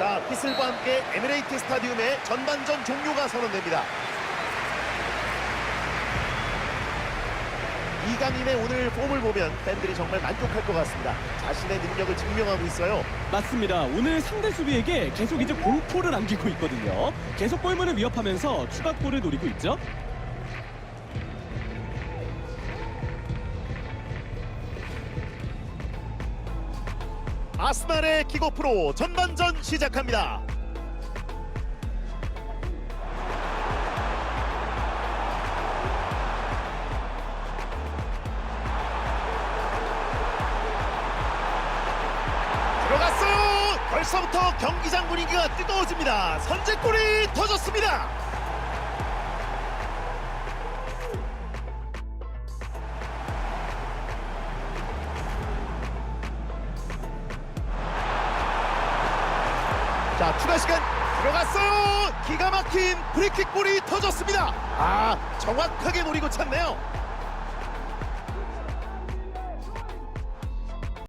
자, 휘슬과 함께 에미레이트 스타디움의 전반전 종료가 선언됩니다. 이강인의 오늘 폼을 보면 팬들이 정말 만족할 것 같습니다. 자신의 능력을 증명하고 있어요. 맞습니다. 오늘 상대 수비에게 계속 이제 공포를 안기고 있거든요. 계속 골문을 위협하면서 추가골을 노리고 있죠. 아스날의 킥오프로 전반전 시작합니다. 들어갔어요. 벌써부터 경기장 분위기가 뜨거워집니다. 선제골이 터졌습니다. 자 추가 시간 들어갔어요. 기가 막힌 프리킥 볼이 터졌습니다. 아 정확하게 노리고 찼네요